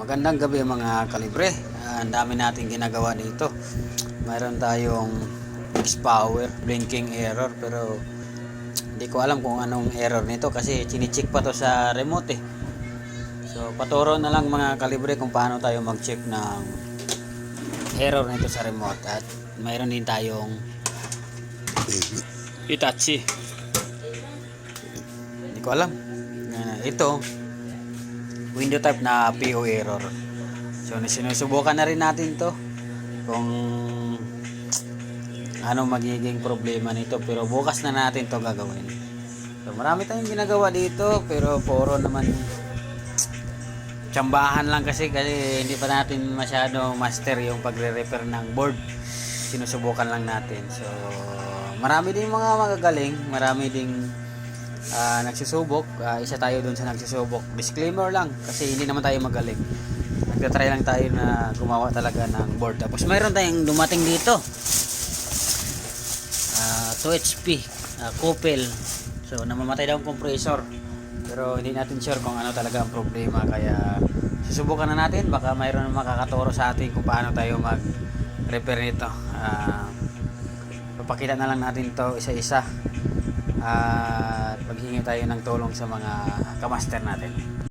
Magandang gabi mga kalibre. Ah, Ang dami natin ginagawa dito. Mayroon tayong X-Power blinking error pero hindi ko alam kung anong error nito kasi chinicheck pa to sa remote eh. So paturo na lang mga kalibre kung paano tayo mag-check ng error nito sa remote at mayroon din tayong Hitachi. Hindi ko alam. Ah, ito window type na PO error. So sinusubukan na rin natin to kung ano magiging problema nito pero bukas na natin to gagawin. So marami tayong ginagawa dito pero puro naman tsambahan lang kasi kasi hindi pa natin masyado master yung pagre-repair ng board. Sinusubukan lang natin. So marami din mga magagaling, marami ding ah, nagsusubok. Ah, isa tayo dun sa nagsusubok. Disclaimer lang kasi hindi naman tayo magaling. Nagtatry lang tayo na gumawa talaga ng board. Tapos mayroon tayong dumating dito. Ah, 2 HP, ah, Coppel. So namamatay daw ang compressor. Pero hindi natin sure kung ano talaga ang problema kaya susubukan na natin baka mayroon makakaturo sa atin kung paano tayo mag repair nito. Ah, papakita na lang natin to isa-isa at maghingi tayo ng tulong sa mga kamaster natin.